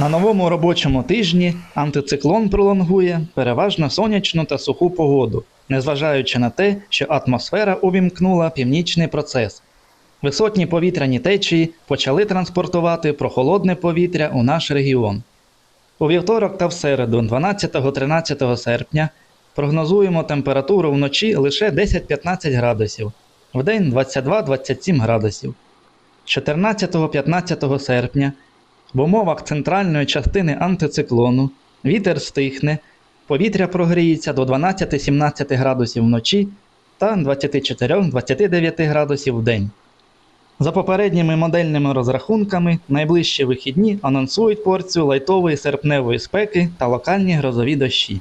На новому робочому тижні антициклон пролонгує переважно сонячну та суху погоду, незважаючи на те, що атмосфера увімкнула північний процес. Висотні повітряні течії почали транспортувати прохолодне повітря у наш регіон. У вівторок та в середу, 12-13 серпня, прогнозуємо температуру вночі лише 10-15 градусів, вдень 22-27 градусів. 14-15 серпня в умовах центральної частини антициклону вітер стихне, повітря прогріється до 12-17 градусів вночі та 24-29 градусів в день. За попередніми модельними розрахунками, найближчі вихідні анонсують порцію лайтової серпневої спеки та локальні грозові дощі.